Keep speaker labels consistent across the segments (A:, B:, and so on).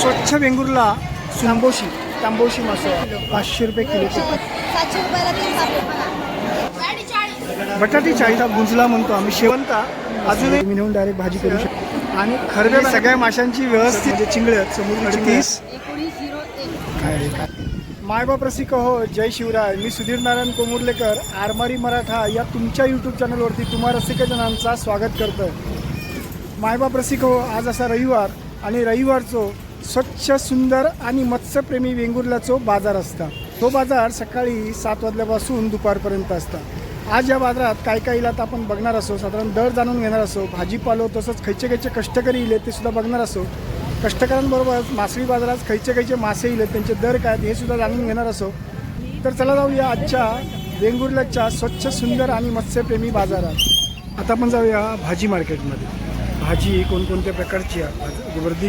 A: स्वच्छ वेंगुर्ला तांबोशी तांबोशी मासा पाचशे रुपये किलो बटाटी चाळीस गुंजला म्हणतो आम्ही. शेवंता अजूनही मी नेऊन डायरेक्ट भाजी करू शकतो. आणि खरबे सगळ्या माशांची व्यवस्थित म्हणजे चिंगळे आहेत समोर तीस मायबाप रसिक हो. जय शिवराय. मी सुधीर नारायण कोमुर्लेकर आरमारी मराठा या तुमच्या यूट्यूब चॅनलवरती तुम्हा रसिकजनांचा स्वागत करतोय. मायबाप रसिक हो. आज असा रविवार आणि रविवारचो स्वच्छ सुंदर आणि मत्स्यप्रेमी वेंगुर्ल्याचो बाजार असता. तो बाजार सकाळी सात वाजल्यापासून दुपारपर्यंत असता. आज या बाजारात काय काय इलात आपण बघणार असो साधारण दर जाणून घेणार असो भाजीपालो तसंच खयचे खयचे कष्टकरी इले ते सुद्धा बघणार असो. कष्टकऱ्यांबरोबर मासळी बाजारात खयचे खयचे मासे इले त्यांचे दर काय हे सुद्धा जाणून घेणार असो. तर चला जाऊया आजच्या वेंगुर्ल्याच्या स्वच्छ सुंदर आणि मत्स्यप्रेमी बाजारात. आता आपण जाऊया भाजी मार्केटमध्ये. भाजी कोणकोणत्या प्रकारची आहे? भाजी- गर्दी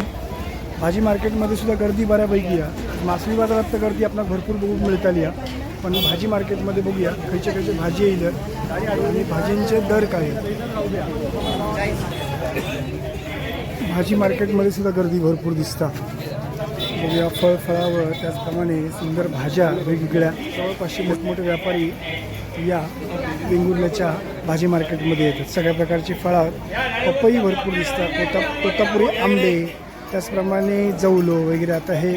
A: भाजी मार्केटमध्ये सुद्धा गर्दी बऱ्यापैकी आहे. मासळी बाजारात तर गर्दी आपल्याला भरपूर बघून मिळताली आहे. पण भाजी मार्केटमध्ये बघूया खयचे खयचे भाजी येईल आणि भाजींचे दर काय आहेत? भाजी मार्केटमध्ये सुद्धा गर्दी भरपूर दिसता. बघूया फळ फळावर त्याचप्रमाणे सुंदर भाज्या वेगवेगळ्या. जवळपासचे मोठमोठे व्यापारी या वेंगुर्ल्याच्या भाजी मार्केटमध्ये येतात. सगळ्या प्रकारची फळं पपई भरपूर दिसतात. कोता कोतापुरी आंबे त्याचप्रमाणे जवलो वगैरे आता हे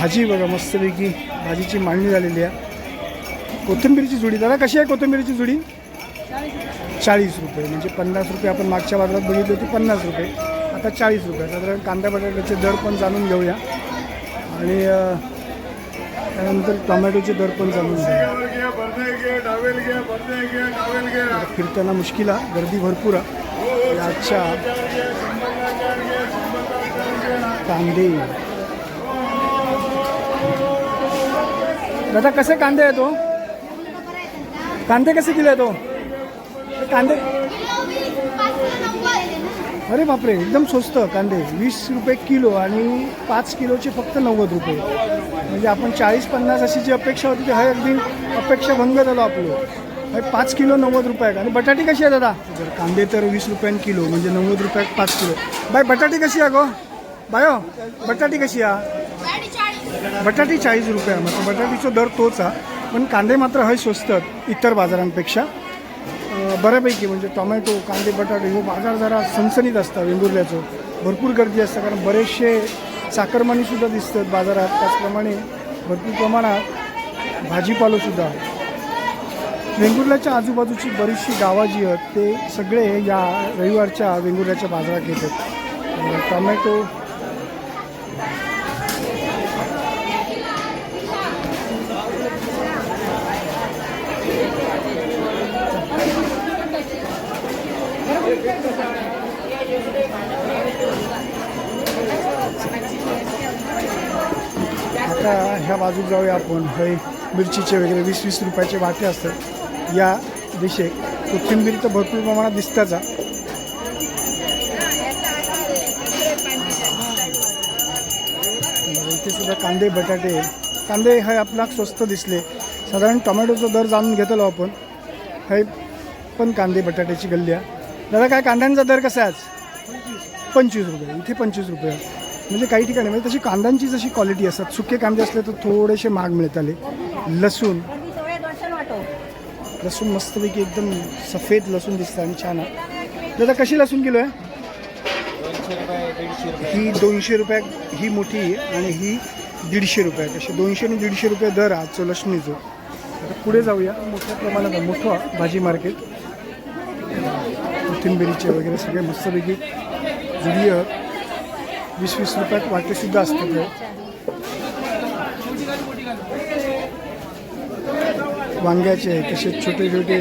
A: भाजी बघा मस्तपैकी भाजीची मांडणी झालेली आहे. कोथिंबीरची जुडी दादा कशी आहे कोथिंबीरची जुडी? चाळीस रुपये म्हणजे पन्नास रुपये आपण मागच्या बाजारात बघितली होती पन्नास रुपये. आता चाळीस रुपये साधारण कांदा बटाट्याचे दर पण जाणून घेऊया. आणि त्यानंतर टोमॅटोचे दर पण जाणून घेऊया. फिरताना मुश्किल आहे गर्दी भरपूर आहे. या आजच्या कांदे. दादा कसे कांदे आहे तो हो? कांदे कसे किलो आहे तो हो? कांदे अरे बापरे एकदम स्वस्त कांदे. वीस रुपये किलो आणि पाच किलोचे फक्त नव्वद रुपये. म्हणजे आपण चाळीस पन्नास अशी जी अपेक्षा होती ती हा अगदी अपेक्षा भंग झालो आपलं. पाच किलो नव्वद रुपये आणि बटाटी कशी आहे दादा? जर कांदे तर वीस रुपयां किलो म्हणजे नव्वद रुपयात पाच किलो. बाय बटाटी कशी आहे गो बायो बटाटी कशी आहे? बटाटी चाळीस रुपये मग बटाटीचा दर तोच आहे. पण कांदे मात्र हे स्वस्त इतर बाजारांपेक्षा. बऱ्यापैकी म्हणजे टोमॅटो कांदे बटाटे हे बाजार जरा सणसणीत असतात वेंगुर्ल्याचं. भरपूर गर्दी असतं कारण बरेचसे साखरमानीसुद्धा दिसतात बाजारात. त्याचप्रमाणे भरपूर प्रमाणात भाजीपालोसुद्धा वेंगुर्ल्याच्या आजूबाजूची बरीचशी गावं जी आहेत ते सगळे या रविवारच्या वेंगुर्ल्याच्या बाजारात येतात. टोमॅटो आता ह्या बाजूक जाऊया आपण. हे मिरचीचे वगैरे वीस वीस रुपयाचे वाटे असतात. या दिशेक कोथिंबीर तर भरपूर प्रमाणात दिसताच इथे सुद्धा कांदे बटाटे. कांदे हे आपल्याक स्वस्त दिसले. साधारण टोमॅटोचा दर जाणून घेतलो आपण. हे पण कांदे बटाट्याची गल्ली आहे. दादा काय कांद्यांचा दर कसा आहे आज? पंचवीस रुपये इथे पंचवीस रुपये. म्हणजे काही ठिकाणी म्हणजे तशी कांद्यांची जशी क्वालिटी असतात सुके कांदे असले तर थोडेसे महाग मिळत आले. लसूण. लसूण मस्तपैकी एकदम सफेद लसूण दिसतं आणि छान आहे. दादा कशी लसूण किलो आहे? ही दोनशे रुपये ही मोठी आहे आणि ही दीडशे रुपये. असे दोनशे आणि दीडशे रुपये दर आहे आजचं लसणीचं. पुढे जाऊया. मोठ्या प्रमाणात मोठं भाजी मार्केट. कोथिंबिरीचे वगैरे सगळे मस्तपैकी जुडी वीस वीस रुपयात वाटेसुद्धा असतात हे. वांग्याचे तसेच छोटे छोटे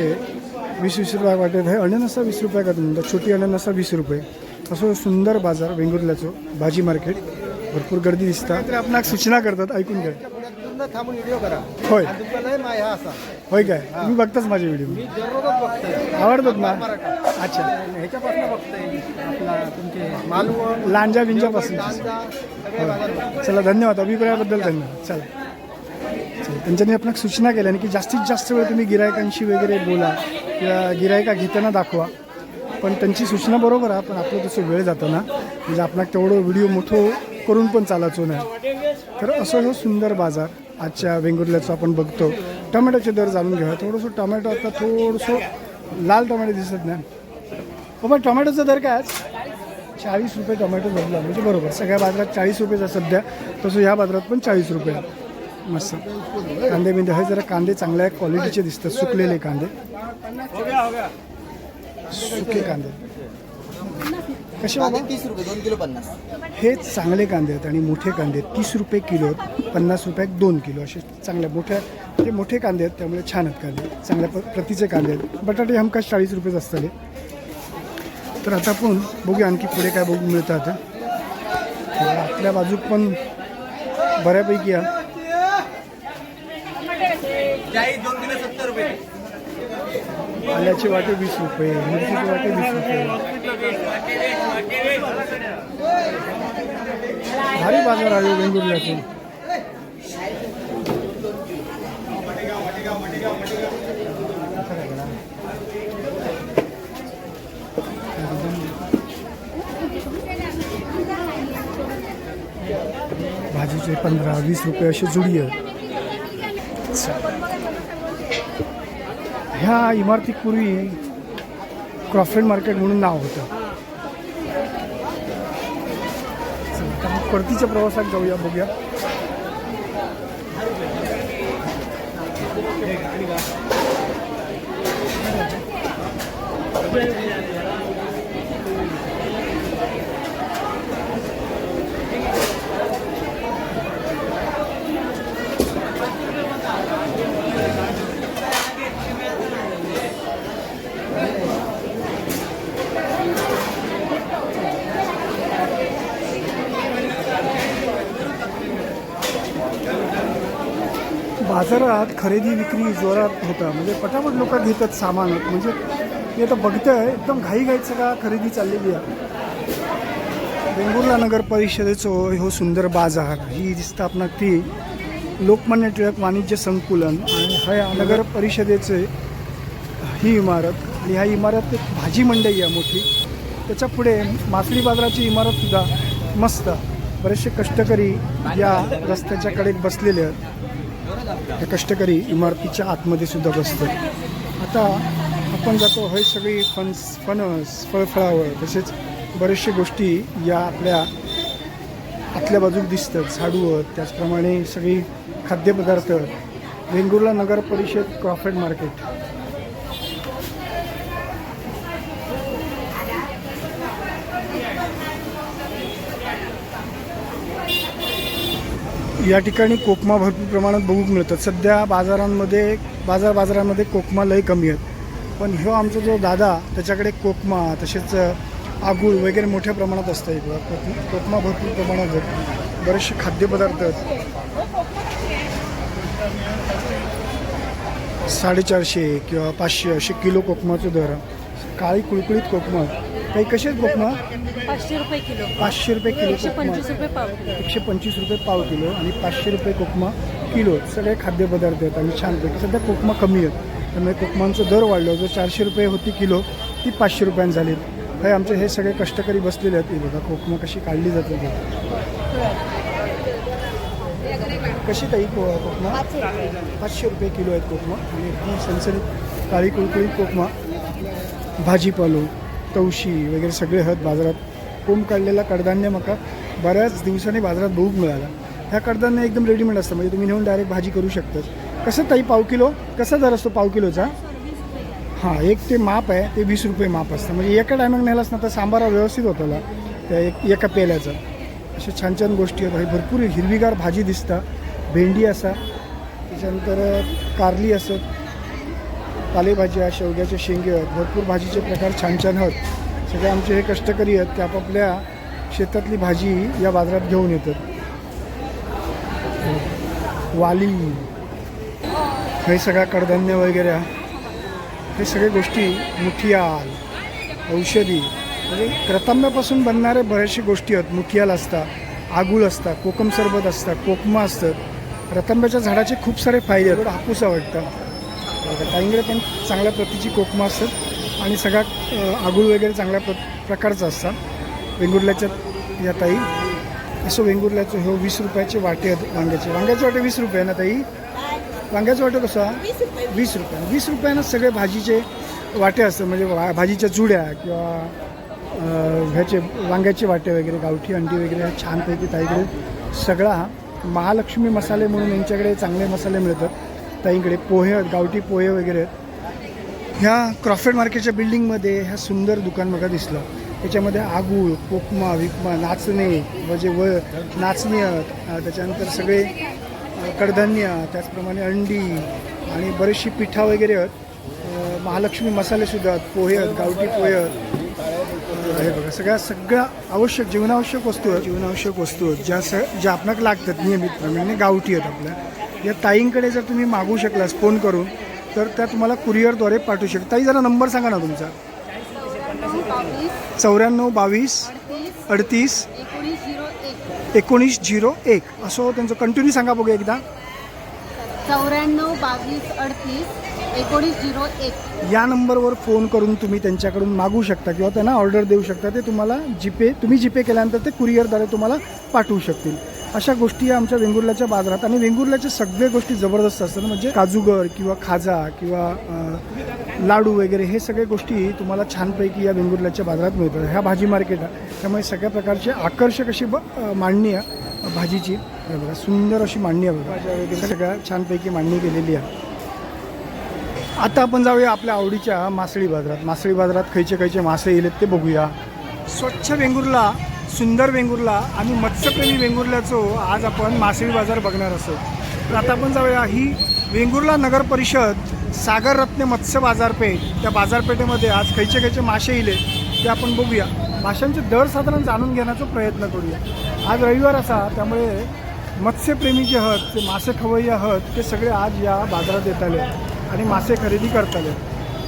A: वीस वीस रुपया वाटेत आहे. अननसा वीस रुपया का म्हणतात छोटी अननसा वीस रुपये. असं सुंदर बाजार वेंगुर्ल्याचं भाजी मार्केट. भरपूर गर्दी दिसतात तर आपण सूचना करतात ऐकून घ्या.
B: थांबून व्हिडिओ करा.
A: होय.
B: तुमचा लय माय असा.
A: होय काय? तुम्ही बघताच माझे व्हिडिओ
B: मी दररोजच बघतोय.
A: आवडतात ना? अच्छा.
B: ह्याच्यापासून बघतोय आपला तुमचे मालवण
A: लांजा बिंजापासून.
B: सगळे बघतोय.
A: चला धन्यवाद. अभिप्रायाबद्दल धन्यवाद. चला. चला. त्यांच्यानी आपल्याला सूचना केल्या की जास्तीत जास्त वेळ तुम्ही गिरायकांशी वगैरे बोला किंवा गिरायका घेताना दाखवा. पण त्यांची सूचना बरोबर आहे पण आपलं तसं वेळ जातो ना म्हणजे आपल्याला तेवढं व्हिडिओ मोठं करून पण चालायचो नाही. तर असं हो सुंदर बाजार. आजच्या वेंगुर्ल्याचं आपण बघतो. टमॅटोचे दर जाणून घ्या थोडंसं टमॅटो आता थोडंसं लाल टमॅटो दिसत नाही. बाबा टोमॅटोचा दर काय आज? चाळीस रुपये टोमॅटो भरला. म्हणजे बरोबर. सगळ्या बाजारात चाळीस रुपयेचा सध्या. तसं ह्या बाजारात पण चाळीस रुपये मस्त. कांदे बिंदे. हे जरा कांदे चांगल्या क्वालिटीचे दिसतात. सुकलेले कांदे. सुके कांदे. कसे बाबा?
C: तीस रुपये दोन किलो पन्नास.
A: हे चांगले कांदे आहेत आणि मोठे कांदे आहेत. तीस रुपये किलो आहेत पन्नास रुपयात दोन किलो असे चांगल्या मोठ्या म्हणजे मोठे कांदे आहेत त्यामुळे छान आहेत कांदे. चांगल्या प- प्रतीचे कांदे आहेत. बटाटे हमखास चाळीस रुपयेच असतले. तर आता आपण बघूया आणखी पुढे काय बघू मिळतं आता. आपल्या बाजूक पण बऱ्यापैकी आहे
C: दोन किलो सत्तर रुपये.
A: आल्याचे वाटे वीस रुपये मिरचीचे वाटे वीस रुपये. भारी बाजार आहे हो वेंगुर्ल्याचे भाजीचे पंधरा वीस रुपये अशी जुडी आहे. ह्या इमारतीपूर्वी पूर्वी मार्केट म्हणून नाव होतं. परतीच्या प्रवासात जाऊया बघूया. बाजारात खरेदी विक्री जोरात होता. म्हणजे पटापट लोक घेतात सामान. म्हणजे मी आता आहे एकदम घाईघाईत सगळा खरेदी चाललेली आहे. वेंगुर्ला नगर परिषदेचं हो सुंदर बाजार. ही स्थापना ती लोकमान्य टिळक वाणिज्य संकुलन आणि ह्या नगर परिषदेचे ही इमारत आणि ह्या इमारत एक भाजी मंडई आहे मोठी. त्याच्या पुढे मासळी बाजाराची इमारतसुद्धा मस्त बरेचसे कष्टकरी या रस्त्याच्या कडेत बसलेले आहेत. हे कष्टकरी इमारतीच्या आतमध्ये सुद्धा बसतात. आता आपण जातो हे सगळी फणस फणस फळफळावळ तसेच बरेचशे गोष्टी या आपल्या आतल्या बाजूक दिसतात. झाडू त्याचप्रमाणे सगळी खाद्यपदार्थ. वेंगुर्ला नगर परिषद क्रॉफेड मार्केट. या ठिकाणी कोकमा भरपूर प्रमाणात बघूक मिळतात. सध्या बाजारांमध्ये बाजार बाजारामध्ये कोकमा लय कमी आहेत. पण ह्यो आमचा जो दादा त्याच्याकडे कोकमा तसेच आगूळ वगैरे मोठ्या प्रमाणात असतं इकडं कोकमा कोकमा भरपूर प्रमाणात आहेत. बरेचसे खाद्यपदार्थ आहेत. साडेचारशे किंवा पाचशे असे किलो कोकमाचं दर काळी कुळकुळीत कोकमा काही कसे आहेत कोकमा
D: पाचशे रुपये किलो.
A: पाचशे रुपये किलो
D: एकशे
A: कोकमा
D: पंचवीस रुपये पाव किलो.
A: एकशे पंचवीस रुपये पाव किलो आणि पाचशे रुपये कोकमा किलो सगळे खाद्यपदार्थ आहेत आणि छानपैकी सध्या कोकमा कमी आहेत. त्यामुळे कोकमांचं दर वाढलं जो चारशे रुपये होती किलो ती पाचशे रुपयांनी झाली. हे आमचे हे सगळे कष्टकरी बसलेले आहेत. हे बघा कोकमा कशी काढली जाते कशी ताई को कोकमा? पाचशे रुपये. किलो आहेत कोकमा. आणि ती सणसणीत काळी कुळकुळीत कोकमा. भाजीपालो. तवशी वगैरे सगळे हत बाजारात. कोंब काढलेला कडधान्य मका बऱ्याच दिवसांनी बाजारात बघूक मिळाला. ह्या कडधान्य एकदम रेडीमेड असतं. म्हणजे तुम्ही नेऊन डायरेक्ट भाजी करू शकतात. कसं ताई पाव किलो? कसा दर असतो पाव किलोचा? हां एक ते माप आहे ते वीस रुपये माप असतं. म्हणजे एका टायमिंग नेलाच ना तर सांबारा व्यवस्थित होताला त्या एक एका पेल्याचा. अशा छान छान गोष्टी आहेत. हे भरपूर हिरवीगार भाजी दिसता. भेंडी असा. त्याच्यानंतर कारली असत पालेभाज्या शेवग्याचे शेंगे आहेत भरपूर भाजीचे प्रकार छान छान आहेत. सगळे आमचे हे कष्टकरी आहेत ते आपापल्या शेतातली भाजी या बाजारात घेऊन येतात. वाली हे सगळ्या कडधान्य वगैरे हे सगळे गोष्टी मुठियाल औषधी म्हणजे क्रतांब्यापासून बनणारे बऱ्याचशा गोष्टी आहेत. मुठियाल असतात आगूळ असतात कोकम सरबत असतात कोकमा असतात. रतांब्याच्या झाडाचे खूप सारे फायदे आहेत. हापूस आवडतात. आवडतं ताईंकडे पण चांगल्या प्रतीची कोकमा असतात आणि सगळ्या आगूळ वगैरे चांगल्या प्र प्रकारचं असतात. वेंगुर्ल्याच्या या ताई. असं वेंगुर्ल्याचं हे वीस रुपयाचे वाटे आहेत वांग्याचे. वांग्याचे वाटे वीस रुपये ना ताई? वांग्याचं वाटे कसं? वीस रुपये. वीस रुपयानं सगळे भाजीचे वाटे असतात. म्हणजे वा- भाजीच्या जुड्या किंवा ह्याचे वांग्याचे वाटे वगैरे गावठी अंडी वगैरे छानपैकी ताईकडे सगळा महालक्ष्मी मसाले म्हणून यांच्याकडे चांगले मसाले मिळतात. ताईंकडे पोहे आहेत गावठी पोहे वगैरे. आहेत ह्या क्रॉफेड मार्केटच्या बिल्डिंगमध्ये ह्या सुंदर दुकान बघा दिसलं. त्याच्यामध्ये आगूळ कोकमा विकमा नाचणे म्हणजे व नाचणी आहेत. त्याच्यानंतर सगळे कडधान्य त्याचप्रमाणे अंडी आणि बरीचशी पिठा वगैरे आहेत. महालक्ष्मी मसालेसुद्धा आहेत. पोहे आहेत गावठी पोहे आहेत. हे बघा सगळ्या सगळ्या आवश्यक जीवनावश्यक वस्तू आहेत. जीवनावश्यक वस्तू आहेत. ज्या स ज्या आपणाक लागतात नियमितप्रमाणे गावठी आहेत आपल्या. या ताईंकडे जर तुम्ही मागू शकलास फोन करून तर त्या तुम्हाला कुरिअरद्वारे पाठवू शकता ताई जरा नंबर सांगा ना तुमचा. चौऱ्याण्णव बावीस अडतीस
D: एकोणीस झिरो एक.
A: एकोणीस झिरो एक असं त्यांचं कंटिन्यू सांगा बघूया एकदा.
D: चौऱ्याण्णव बावीस अडतीस एकोणीस झिरो एक.
A: या नंबरवर फोन करून तुम्ही त्यांच्याकडून मागू शकता किंवा त्यांना ऑर्डर देऊ शकता. ते तुम्हाला जीपे तुम्ही जीपे केल्यानंतर ते कुरिअरद्वारे तुम्हाला पाठवू शकतील. अशा गोष्टी आमच्या वेंगुर्ल्याच्या बाजारात आणि वेंगुर्ल्याच्या सगळ्या गोष्टी जबरदस्त असतात. म्हणजे काजूगर किंवा खाजा किंवा लाडू वगैरे हे सगळे गोष्टी तुम्हाला छानपैकी या वेंगुर्ल्याच्या बाजारात मिळतात. ह्या भाजी मार्केट आहे. त्यामुळे सगळ्या प्रकारची आकर्षक अशी मांडणी आहे भाजीची बघा सुंदर अशी मांडणी आहे बघा. वगैरे सगळ्या छानपैकी मांडणी केलेली आहे. आता आपण जाऊया आपल्या आवडीच्या मासळी बाजारात. मासळी बाजारात खयचे खयचे मासे येलेत ते बघूया. स्वच्छ वेंगुर्ला सुंदर वेंगुर्ला आणि मत्स्यप्रेमी वेंगुर्ल्याचो आज आपण मासळी बाजार बघणार असो तर आता आपण जाऊया ही वेंगुर्ला नगर परिषद सागर रत्न मत्स्य बाजारपेठ. त्या बाजारपेठेमध्ये आज खयचे खयचे मासे येले ते आपण बघूया. माशांचे दर साधारण जाणून घेण्याचा प्रयत्न करूया. आज रविवार असा त्यामुळे मत्स्यप्रेमी जे आहात ते मासे खवय्ये आहात ते सगळे आज या बाजारात येत आले आणि मासे खरेदी करताले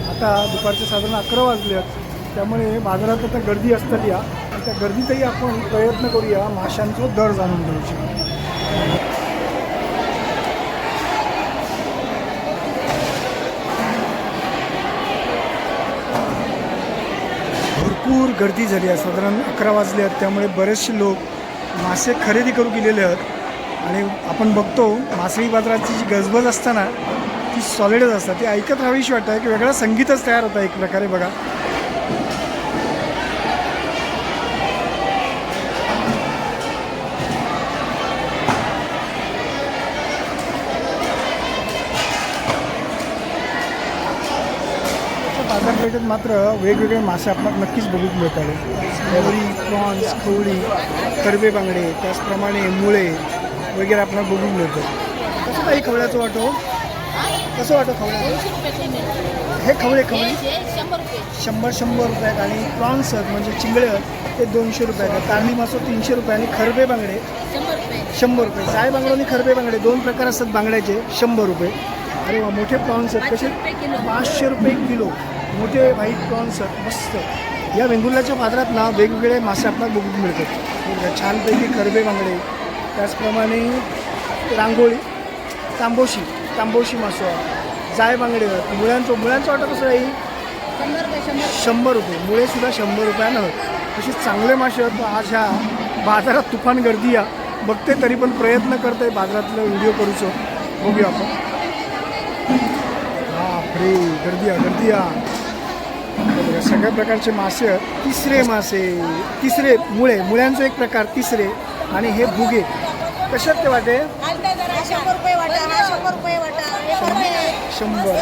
A: आता दुपारचे साधारण अकरा वाजले आहेत त्यामुळे बाजारात आता गर्दी असतात या. त्या गर्दीतही आपण प्रयत्न करूया माशांचा दर जाणून घ्यायची भरपूर गर्दी झाली आहे. साधारण अकरा वाजले आहेत. त्यामुळे बरेचसे लोक मासे खरेदी करू गेलेले आहेत. आणि आपण बघतो मासळी बाजाराची जी गजबज असताना ती सॉलिडच असतात. ती ऐकत राहावीशी वाटतं. की वेगळं संगीतच तयार होतं एक प्रकारे बघा. बाजारपेठेत मात्र वेगवेगळे मासे आपल्याला नक्कीच बघून मिळतात खवळी प्रॉन्स खवळी कडबे बांगडे त्याचप्रमाणे मुळे वगैरे आपल्याला बघून मिळतो कसं काही खवळ्याचं वाटो? कसं वाटो खवळ्याचं? हे खवळे खवळे? शंभर शंभर रुपयात आणि प्रॉन्स आहेत म्हणजे चिंगळे ते दोनशे रुपयात आहेत. तांबडी मासो तीनशे रुपये आणि खरबे बांगडे शंभर रुपये. जाय बांगडो आणि खरबे बांगडे दोन प्रकार असतात बांगड्याचे शंभर रुपये. अरे वा मोठे प्रॉन्स आहेत. कसे? पाचशे रुपये किलो. मोठे व्हाईट प्रॉन्स मस्त. या वेंगुर्ल्याच्या बाजारात ना वेगवेगळे मासे आपल्याला बघून मिळतात. छानपैकी खरबे बांगडे त्याचप्रमाणे रांगोळी तांबोशी तांबोशी मासो आहे. जाय बांगडे मुळ्यांचं मुळ्यांचं वाटत कसं राहील शंभर रुपये मुळे सुद्धा शंभर रुपयानं. असे चांगले मासे आहेत. आज ह्या बाजारात तुफान गर्दी आहे. बघते तरी पण प्रयत्न करते बाजारातलं व्हिडिओ करूचो बघूया आपण. बापरे गर्दी आहे गर्दी आहे. बघा, सगळ्या प्रकारचे मासे तिसरे मासे तिसरे मुळे मुळ्यांचा एक प्रकार तिसरे आणि हे भुगे. कशात ते वाटे?
E: शंभर. शंभर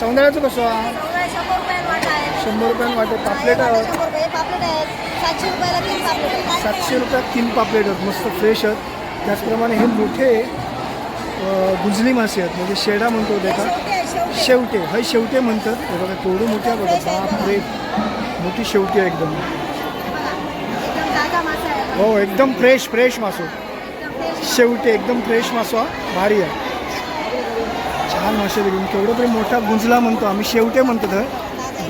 A: सौंदर्याचं कसं?
E: शंभर
A: रुपयान रुपयानं वाटे. पापलेट
E: सातशे रुपयाला तीन पापलेट
A: रुपयात तीन पापलेट आहेत. मस्त फ्रेश आहेत. त्याचप्रमाणे हे मोठे गुंजली मासे आहेत म्हणजे शेडा म्हणतो ते का
E: शेवटे शेवटे
A: शेवटे हे शेवटे म्हणतात. हे बघा केवढे मोठे आहे बघा. बापरे. मोठी शेवटी आहे एकदम. हो एकदम फ्रेश फ्रेश मासो. शेवटे एकदम फ्रेश मासो हा. भारी आहे. छान मासे देखील केवढं तरी मोठा गुंजला म्हणतो आम्ही. शेवटे म्हणतो तर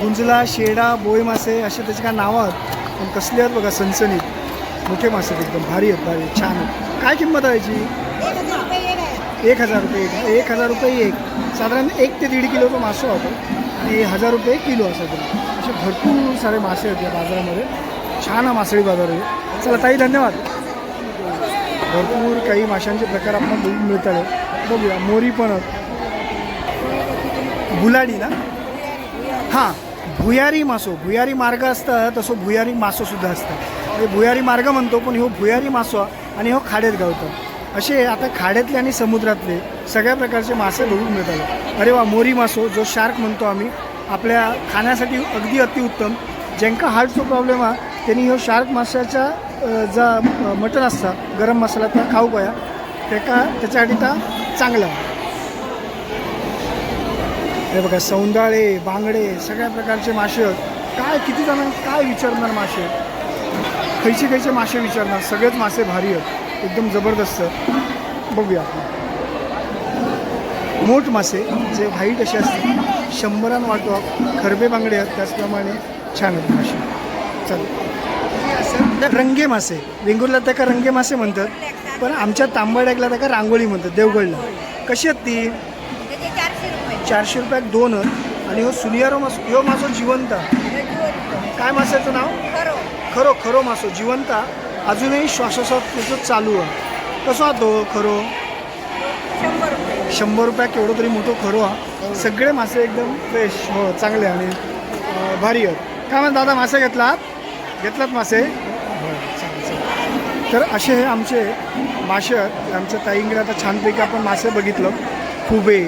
A: गुंजला शेडा बोई मासे असे त्याचे काय नावं आहेत. पण कसले आहेत बघा सनसनीत मोठे मासे आहेत एकदम. भारी आहेत भारी आहेत, छान आहेत. काय किंमत आहे याची?
E: एक हजार रुपये एक.
A: एक हजार रुपये एक. साधारण एक ते दीड किलोचा मासो होतो आणि हजार रुपये किलो असं तरी असे भरपूर सारे मासे आहेत या बाजारामध्ये. छान हा मासळी बाजार आहे. चला ताई धन्यवाद. भरपूर काही माशांचे प्रकार आपण बघून मिळतात. बघूया मोरी पण गुलाडी ना? हां भुयारी मासो. भुयारी मार्ग असतं तसं भुयारी मासोसुद्धा असतं म्हणजे भुयारी मार्ग म्हणतो पण ह्यो भुयारी मासो आणि हो खाड्यात गावतो असे आता खाड्यातले आणि समुद्रातले सगळ्या प्रकारचे मासे बघून मिळतात. अरे वा मोरी मासो जो शार्क म्हणतो आम्ही आपल्या खाण्यासाठी अगदी अतिउत्तम ज्यांका हार्टचो प्रॉब्लेम हा त्यांनी ह्यो शार्क माशाच्या जा मटण असता गरम मसाला त्या खाऊ पया. त्याका त्याच्यासाठी ता चांगला. हे बघा सौंदाळे बांगडे सगळ्या प्रकारचे मासे आहेत. काय किती जण काय विचारणार मासे? खयचे खयचे मासे विचारणार सगळेच मासे भारी आहेत. एकदम जबरदस्त. बघूया. मोठ मासे जे व्हाईट असे असतात. शंभरान वाटो खरबे बांगडे आहेत. त्याचप्रमाणे छान आहेत मासे. चल. रंगे मासे. वेंगुर्ला त्याका रंगे मासे म्हणतात. पण आमच्या तांबड्याकला त्याका रांगोळी म्हणतात. देवगडला. कशी आहेत ती?
E: चारशे रुपये.
A: चारशे रुपयात दोन आणि हो सुनियारो मासो ह्यो मासो जिवंत. काय मासाचं नाव?
E: खरो.
A: खरो खरो मासो. जिवंत. अजूनही श्वासोश्वास त्याचं चालू आहे. कसो तो खरो?
E: शंभर रुपये.
A: शंभर रुपया केवढं तरी मोठं खरो हा. सगळे मासे एकदम फ्रेश हो चांगले आणि भारी आहेत. काय म्हणता दादा मासे घेतलात? घेतलात मासे? तर असे हे आमचे मासे आहेत. आमच्या ताईंकडे आता छानपैकी आपण मासे बघितलं. खुबे.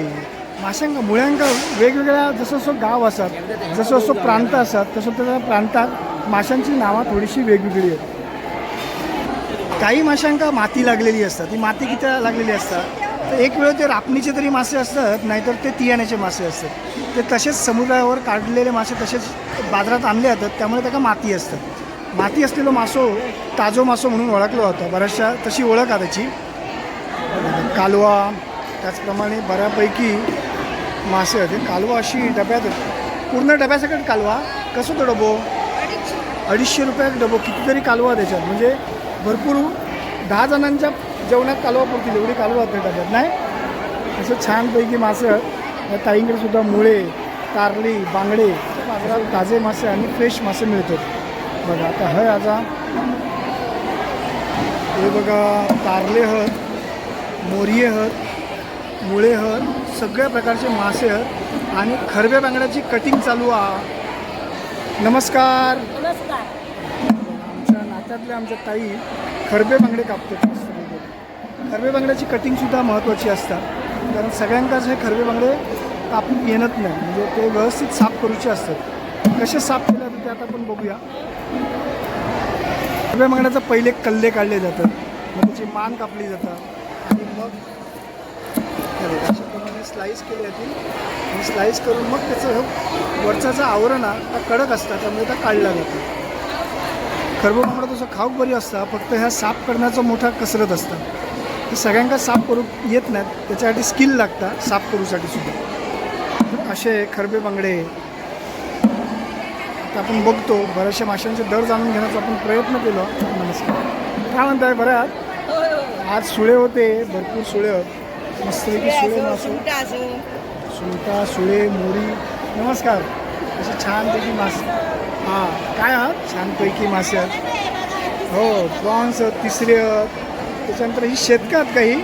A: माशांका मुळ्यांका वेगवेगळ्या जसं जसं गाव असतात जसं जसं प्रांत असतात तसं त्या प्रांतात माशांची नावं थोडीशी वेगवेगळी आहेत. काही माशांका माती लागलेली असतात. ती माती किती लागलेली असतात? तर एक वेळ ते रापणीचे तरी मासे असतात नाहीतर ते तियाण्याचे मासे असतात. ते तसेच समुद्रावर काढलेले मासे तसेच बाजारात आणले जातात त्यामुळे त्याला माती असतात माती असलेलो मासो ताजो मासो म्हणून ओळखला होता बऱ्याचशा तशी ओळख आहे त्याची. कालवा त्याचप्रमाणे बऱ्यापैकी मासे होते कालवा अशी डब्यात पूर्ण डब्यासकट कालवा. कसं तो डबो? अडीचशे रुपयात डबो. कितीतरी कालवा त्याच्यात. म्हणजे भरपूर दहा जणांच्या जेवणात कालवा पुरतील एवढी कालवा त्या डब्यात. नाही? असं छानपैकी मासे ताईंकडे सुद्धा मुळे तारली बांगडे बाजारात ताजे मासे आणि फ्रेश मासे मिळतात. बघा आता हय आजा. हे बघा कारले हत मोरिये हत मुळे हत सगळ्या प्रकारचे मासे हत आणि खरब्या बांगड्याची कटिंग चालू आ. नमस्कार.
E: नमस्कार
A: आमच्या ताई खरबे बांगडे कापतात खरबे बांगड्याची कटिंगसुद्धा महत्त्वाची असतात. कारण सगळ्यांकाच हे खरबे बांगडे कापून येणत नाही. म्हणजे ते व्यवस्थित साफ करूचे असतात. कसे साफ केले जातात ते आता आपण बघूया. खरबे बांगड्याचं पहिले कल्ले काढले जातात. मग त्याची मान कापली जातात. आणि मग अशाप्रमाणे स्लाईस केले जातील आणि स्लाईस करून मग त्याचं हे वरचा जो आवरण हा कडक असतात. त्यामुळे त्या काढला जातो. खरबो बांगडा तसं खाऊक बरी असता फक्त ह्या साफ करण्याचा मोठा कसरत असता. हे सगळ्यांका साफ करू येत नाहीत त्याच्यासाठी स्किल लागतात साफ करूसाठी सुद्धा. असे खरबे बांगडे आपण बघतो बऱ्याचशा माशांचे दर जाणून घेण्याचा आपण प्रयत्न केलो. नमस्कार. काय म्हणताय आहात? आज सुळे होते भरपूर सुळे. मस्तपैकी सुळे सुलटा सुळे मोरी. नमस्कार. असे छानपैकी मासे. हां काय आहात? छानपैकी मासे आहेत. हो प्रॉन्स आहेत तिसरे आहेत. त्याच्यानंतर ही शेतका आहेत काही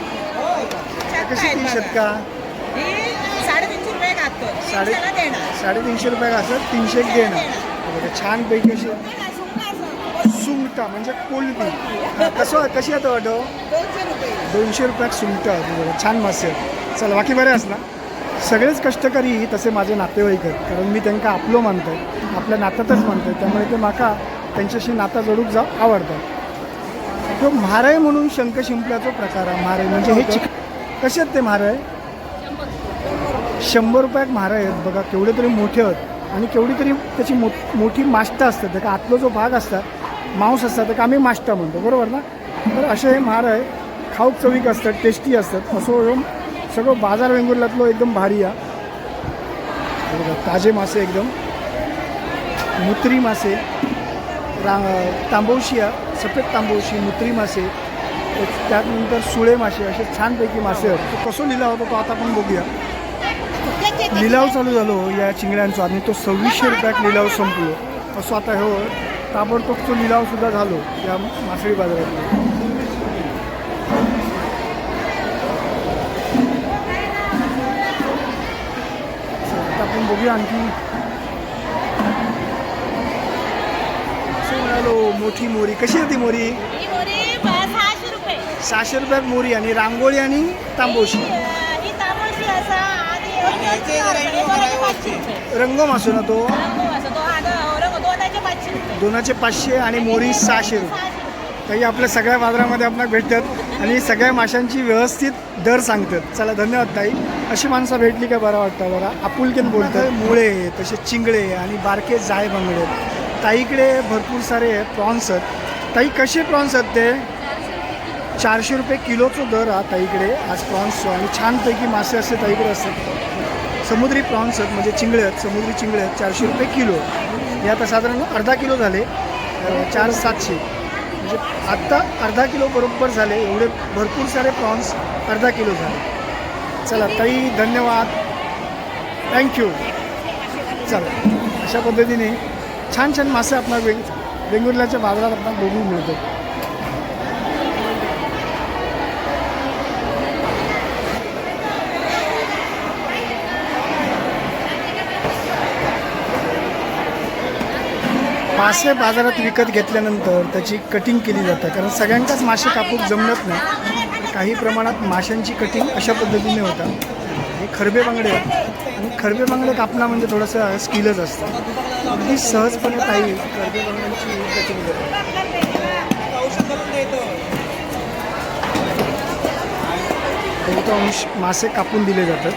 A: कशी ती शेतका साडे साडेतीनशे रुपये असं तीनशे एक देणं हे छानपैकी अशी सुंगटा म्हणजे कोलबी हां, कसं कशी आहे तो वाटो
E: दोनशे रुपये.
A: दोनशे रुपयात सुंगटा छान मासे आहेत. चला बाकी बरे ना? सगळेच कष्टकरी तसे माझे नातेवाईक आहेत कारण मी त्यांना आपलो मानतो आपल्या नात्यातच मानतो त्यामुळे ते माका त्यांच्याशी नाता जोडूक जा आवडतात. तो म्हारय म्हणून शंख शिंपल्याचा प्रकार आहे. म्हारय म्हणजे हे चिक कसे आहेत ते म्हारय? शंभर रुपयात म्हारय आहेत. बघा केवढे तरी मोठे आहेत आणि केवढी तरी त्याची मो मोठी माष्टा असतात. त्या आतलो जो भाग असतात मांस असतात त्याका आम्ही माष्टा म्हणतो. बरोबर ना? तर असे हे म्हारय खाऊक चवीक असतात टेस्टी असतात. असो सगळं बाजार वेंगुर्ल्यातलो एकदम भारी आहे ताजे मासे एकदम. मुत्री मासे. रा तांबवशी आहे सफेद तांबवशी मुत्री मासे. त्यानंतर सुळे मासे असे छानपैकी मासे. आहेत तो कसो लिलाव होतो तो आता आपण बघूया. लिलाव चालू झालो या चिंगड्यांचा आणि तो सव्वीसशे रुपयात लिलाव संपलो. असं आता हो ताबडतोब तो लिलावसुद्धा झालो या मासळी बाजारात. आपण बघूया आणखी मिळालो मोठी मोरी कशी आहे ती मोरी
E: सहाशे रुपये
A: सहाशे रुपयात मोरी आणि रांगोळी आणि तांबोशी रंग मासू ना तो
E: रंग असं तो दो- रंग दोनाचे पाचशे
A: आणि मोरी सहाशे रुपये
E: सहाशे रुपये
A: काही आपल्या सगळ्या बाजारामध्ये आपल्याला भेटतात आणि सगळ्या माशांची व्यवस्थित दर सांगतात. चला धन्यवाद ताई. अशी माणसं भेटली का बरं वाटतं बघा आपुलकीन बोलतात. मुळे तसे चिंगळे आणि बारके जाय बांगडे. ताईकडे भरपूर सारे प्रॉन्स आहेत. ताई कसे प्रॉन्स आहेत ते? चारशे रुपये किलोचं दर हा ताईकडे. आज प्रॉन्सचं आणि छानपैकी मासे असे ताईकडे असतात. समुद्री प्रॉन्स आहेत म्हणजे चिंगळे आहेत समुद्री चिंगळे आहेत. चारशे रुपये किलो. हे आता साधारण अर्धा किलो झाले. चार सातशे. म्हणजे आत्ता अर्धा किलो बरोबर झाले एवढे भरपूर सारे प्रॉन्स अर्धा किलो झाले. चला ताई धन्यवाद. थँक्यू चला अशा पद्धतीने छान छान मासे आपण वेग वेंगुर्ल्याच्या बाजारात आपण बघून मिळतो मासे बाजारात विकत घेतल्यानंतर त्याची कटिंग केली जाते. कारण सगळ्यांचाच मासे कापूक जमत नाही. काही प्रमाणात माशांची कटिंग अशा पद्धतीने होतात हे खरबे बांगडे आणि खरबे बांगडे कापणं म्हणजे थोडंसं स्किलच असतं. अगदी सहजपणे काही खरबे बांगड्यांची कटिंग बहुतांश मासे कापून दिले जातात.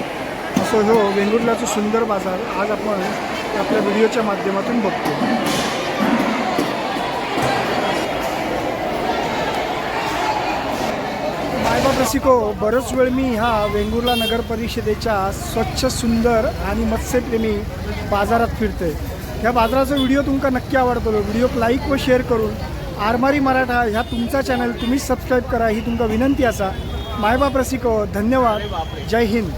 A: असं हो, जो वेंगुर्लाचा सुंदर बाजार आज आपण आपल्या व्हिडिओच्या माध्यमातून बघतो मायबाप रसिको बरंच वेळ मी ह्या वेंगुर्ला नगर परिषदेच्या स्वच्छ सुंदर आणि मत्स्यप्रेमी बाजारात फिरते ह्या बाजाराचा व्हिडिओ तुमका नक्की आवडतो व्हिडिओ लाईक व शेअर करून आरमारी मराठा ह्या तुमचा चॅनल तुम्ही सबस्क्राईब करा ही तुमका विनंती असा. मायबाप रसिको धन्यवाद. जय हिंद.